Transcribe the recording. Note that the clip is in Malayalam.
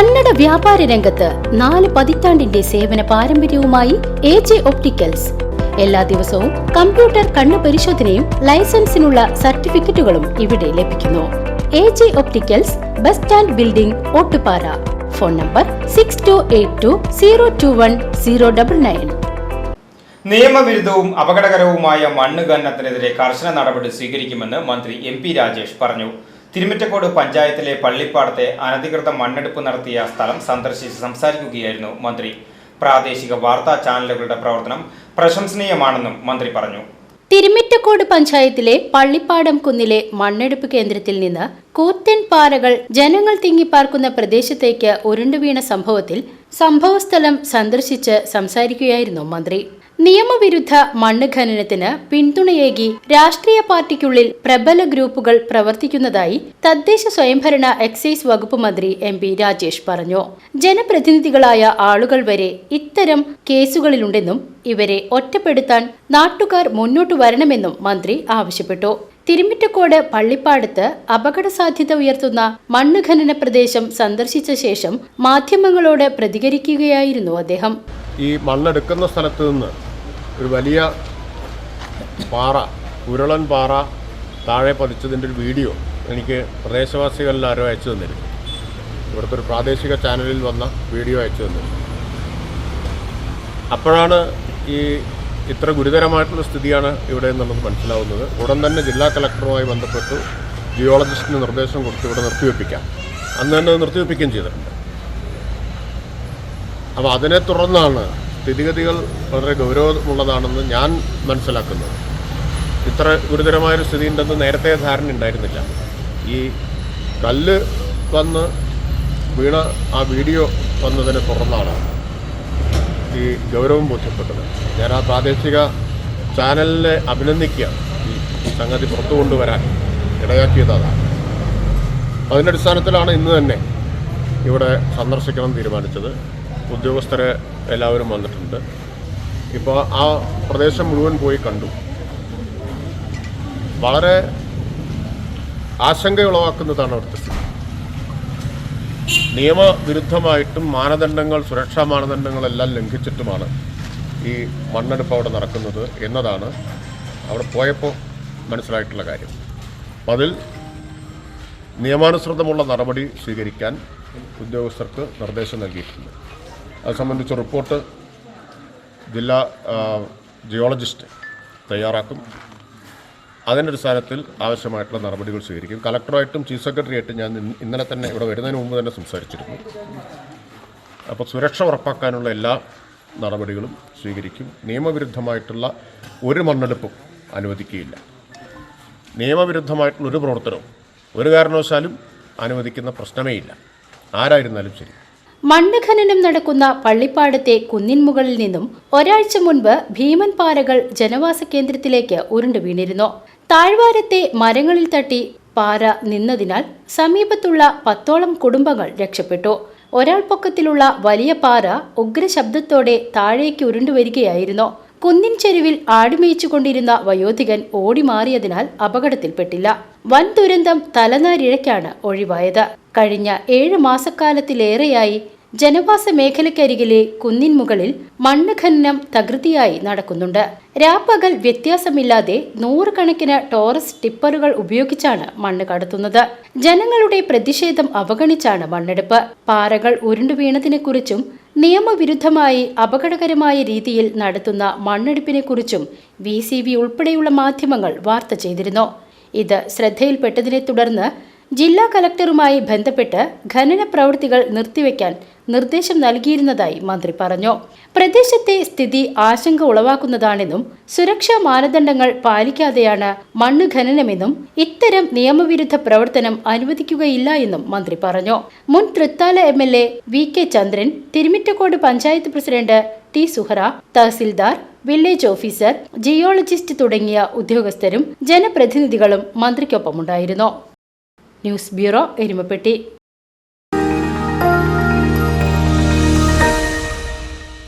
കന്നഡ വ്യാപാര രംഗത്ത് നാല് പതിറ്റാണ്ടിന്റെ സേവന പാരമ്പര്യവുമായി എ ജെ ഒപ്റ്റിക്കൽസ്. എല്ലാ ദിവസവും കമ്പ്യൂട്ടർ കണ്ണു പരിശോധനയും ലൈസൻസിനുള്ള സർട്ടിഫിക്കറ്റുകളും ഇവിടെ ലഭിക്കുന്നു. A J opticals bus stand building Ottupara. Phone number six two eight two zero two one zero double nine നിയമവിരുദ്ധവും അപകടകരവുമായ മണ്ണ് ഖനനത്തിനെതിരെ കർശന നടപടി സ്വീകരിക്കുമെന്ന് മന്ത്രി എം പി രാജേഷ് പറഞ്ഞു. തിരുമിറ്റക്കോട് പഞ്ചായത്തിലെ പള്ളിപ്പാടത്തെ അനധികൃത മണ്ണെടുപ്പ് നടത്തിയ സ്ഥലം സന്ദർശിച്ച് സംസാരിക്കുകയായിരുന്നു മന്ത്രി. പ്രാദേശിക വാർത്താ ചാനലുകളുടെ പ്രവർത്തനം പ്രശംസനീയമാണെന്നും മന്ത്രി പറഞ്ഞു. തിരുമിറ്റക്കോട് പഞ്ചായത്തിലെ പള്ളിപ്പാടം കുന്നിലെ മണ്ണെടുപ്പ് കേന്ദ്രത്തിൽ നിന്ന് കൂത്തൻ പാറകൾ ജനങ്ങൾ തിങ്ങിപ്പാർക്കുന്ന പ്രദേശത്തേക്ക് ഉരുണ്ടുവീണ സംഭവത്തിൽ സംഭവസ്ഥലം സന്ദർശിച്ച് സംസാരിക്കുകയായിരുന്നു മന്ത്രി. നിയമവിരുദ്ധ മണ്ണ് ഖനനത്തിന് പിന്തുണയേകി രാഷ്ട്രീയ പാർട്ടിക്കുള്ളിൽ പ്രബല ഗ്രൂപ്പുകൾ പ്രവർത്തിക്കുന്നതായി തദ്ദേശ സ്വയംഭരണ എക്സൈസ് വകുപ്പ് മന്ത്രി എം പി രാജേഷ് പറഞ്ഞു. ജനപ്രതിനിധികളായ ആളുകൾ വരെ ഇത്തരം കേസുകളിലുണ്ടെന്നും ഇവരെ ഒറ്റപ്പെടുത്താൻ നാട്ടുകാർ മുന്നോട്ട് വരണമെന്നും മന്ത്രി ആവശ്യപ്പെട്ടു. തിരുമിറ്റക്കോട് പള്ളിപ്പാടത്ത് അപകട സാധ്യത ഉയർത്തുന്ന മണ്ണ് ഖനന പ്രദേശം സന്ദർശിച്ച ശേഷം മാധ്യമങ്ങളോട് പ്രതികരിക്കുകയായിരുന്നു അദ്ദേഹം. ഈ മണ്ണെടുക്കുന്ന സ്ഥലത്ത് നിന്ന് ഒരു വലിയ പാറ ഉരുളൻ പാറ താഴെ പതിച്ചതിന്റെ ഒരു വീഡിയോ എനിക്ക് പ്രദേശവാസികളിൽ ആരോ അയച്ചു തന്നിരുന്നു. ഇവിടുത്തെ ഒരു പ്രാദേശിക ചാനലിൽ വന്ന വീഡിയോ അയച്ചു തന്നിരുന്നു. അപ്പോഴാണ് ഈ ഇത്ര ഗുരുതരമായിട്ടുള്ള സ്ഥിതിയാണ് ഇവിടെ നമുക്ക് മനസ്സിലാവുന്നത്. ഉടൻ തന്നെ ജില്ലാ കളക്ടറുമായി ബന്ധപ്പെട്ട് ജിയോളജിസ്റ്റിന് നിർദ്ദേശം കൊടുത്ത് ഇവിടെ നിർത്തിവെപ്പിക്കാം. അന്ന് തന്നെ നിർത്തിവെപ്പിക്കുകയും ചെയ്തിട്ടുണ്ട്. അപ്പോൾ അതിനെ തുടർന്നാണ് സ്ഥിതിഗതികൾ വളരെ ഗൗരവമുള്ളതാണെന്ന് ഞാൻ മനസ്സിലാക്കുന്നു. ഇത്ര ഗുരുതരമായൊരു സ്ഥിതി ഉണ്ടെന്ന് നേരത്തെ ധാരണ ഉണ്ടായിരുന്നില്ല. ഈ കല്ല് വന്ന് വീണ ആ വീഡിയോ വന്നതിനെ തുടർന്നാണ് ഈ ഗൗരവം ബോധ്യപ്പെട്ടത്. ഞാൻ ആ പ്രാദേശിക ചാനലിനെ അഭിനന്ദിക്കുക. ഈ സംഗതി പുറത്തു കൊണ്ടുവരാൻ ഇടയാക്കിയത് അതാണ് അതിന്റെ അടിസ്ഥാനത്തിലാണ് ഇന്ന് തന്നെ ഇവിടെ സന്ദർശിക്കണം തീരുമാനിച്ചത്. ഉദ്യോഗസ്ഥരെ എല്ലാവരും വന്നിട്ടുണ്ട്. ഇപ്പോൾ ആ പ്രദേശം മുഴുവൻ പോയി കണ്ടു. വളരെ ആശങ്കയുളവാക്കുന്നതാണ് അവിടുത്തെ സ്ഥിതി. നിയമവിരുദ്ധമായിട്ടും മാനദണ്ഡങ്ങൾ സുരക്ഷാ മാനദണ്ഡങ്ങളെല്ലാം ലംഘിച്ചിട്ടുമാണ് ഈ മണ്ണെടുപ്പ് അവിടെ നടക്കുന്നത് എന്നതാണ് അവിടെ പോയപ്പോൾ മനസ്സിലായിട്ടുള്ള കാര്യം. അപ്പം അതിൽ നിയമാനുസൃതമുള്ള നടപടി സ്വീകരിക്കാൻ ഉദ്യോഗസ്ഥർക്ക് നിർദ്ദേശം നൽകിയിട്ടുണ്ട്. അത് സംബന്ധിച്ച റിപ്പോർട്ട് ജില്ലാ ജിയോളജിസ്റ്റ് തയ്യാറാക്കും. അതിന്റെ അടിസ്ഥാനത്തിൽ ആവശ്യമായിട്ടുള്ള നടപടികൾ സ്വീകരിക്കും. കളക്ടറായിട്ടും ചീഫ് സെക്രട്ടറിയായിട്ടും ഞാൻ ഇന്നലെ തന്നെ ഇവിടെ വരുന്നതിന് മുമ്പ് തന്നെ സംസാരിച്ചിരുന്നു. അപ്പോൾ സുരക്ഷ ഉറപ്പാക്കാനുള്ള എല്ലാ നടപടികളും സ്വീകരിക്കും. നിയമവിരുദ്ധമായിട്ടുള്ള ഒരു മണ്ണെടുപ്പും അനുവദിക്കുകയില്ല. നിയമവിരുദ്ധമായിട്ടുള്ള ഒരു പ്രവർത്തനവും ഒരു കാരണവശാലും അനുവദിക്കുന്ന പ്രശ്നമേ ഇല്ല ആരായിരുന്നാലും ശരി. മണ്ണ് ഖനനം നടക്കുന്ന പള്ളിപ്പാടത്തെ കുന്നിൻ മുകളിൽ നിന്നും ഒരാഴ്ച മുൻപ് ഭീമൻ പാറകൾ ജനവാസ കേന്ദ്രത്തിലേക്ക് ഉരുണ്ടു വീണിരുന്നു. താഴ്വാരത്തെ മരങ്ങളിൽ തട്ടി പാറ നിന്നതിനാൽ സമീപത്തുള്ള പത്തോളം കുടുംബങ്ങൾ രക്ഷപ്പെട്ടു. ഒരാൾ പൊക്കത്തിലുള്ള വലിയ പാറ ഉഗ്രശബ്ദത്തോടെ താഴേക്ക് ഉരുണ്ടുവരികയായിരുന്നു കുന്നിൻ ചെരുവിൽ ആടുമേയിച്ചുകൊണ്ടിരുന്ന വയോധികൻ ഓടിമാറിയതിനാൽ അപകടത്തിൽപ്പെട്ടില്ല. വൻ ദുരന്തം തലനാരിഴയ്ക്കാണ് ഒഴിവായത്. കഴിഞ്ഞ ഏഴ് മാസക്കാലത്തിലേറെയായി ജനവാസ മേഖലയ്ക്കരികിലെ കുന്നിൻ മുകളിൽ മണ്ണ് ഖനനം തകൃതിയായി നടക്കുന്നുണ്ട്. രാപ്പകൽ വ്യത്യാസമില്ലാതെ നൂറുകണക്കിന് ടോറസ് ടിപ്പറുകൾ ഉപയോഗിച്ചാണ് മണ്ണ് കടത്തുന്നത്. ജനങ്ങളുടെ പ്രതിഷേധം അവഗണിച്ചാണ് മണ്ണെടുപ്പ്. പാറകൾ ഉരുണ്ടു വീണതിനെക്കുറിച്ചും നിയമവിരുദ്ധമായി അപകടകരമായ രീതിയിൽ നടത്തുന്ന മണ്ണെടുപ്പിനെക്കുറിച്ചും വി സി ബി ഉൾപ്പെടെയുള്ള മാധ്യമങ്ങൾ വാർത്ത ചെയ്തിരുന്നു. ഇത് ശ്രദ്ധയിൽപ്പെട്ടതിനെ തുടർന്ന് ജില്ലാ കലക്ടറുമായി ബന്ധപ്പെട്ട് ഖനന പ്രവൃത്തികൾ നിർത്തിവെക്കാൻ നിർദ്ദേശം നൽകിയിരുന്നതായി മന്ത്രി പറഞ്ഞു. പ്രദേശത്തെ സ്ഥിതി ആശങ്ക ഉളവാക്കുന്നതാണെന്നും സുരക്ഷാ മാനദണ്ഡങ്ങൾ പാലിക്കാതെയാണ് മണ്ണ് ഖനനമെന്നും ഇത്തരം നിയമവിരുദ്ധ പ്രവർത്തനം അനുവദിക്കുകയില്ല എന്നും മന്ത്രി പറഞ്ഞു. മുൻ Thrithala M L A V K Chandran Thirumittakode panchayat president T Suhara tahsildar village officer geologist തുടങ്ങിയ ഉദ്യോഗസ്ഥരും ജനപ്രതിനിധികളും മന്ത്രിക്കൊപ്പമുണ്ടായിരുന്നു. News bureau Erumapetty.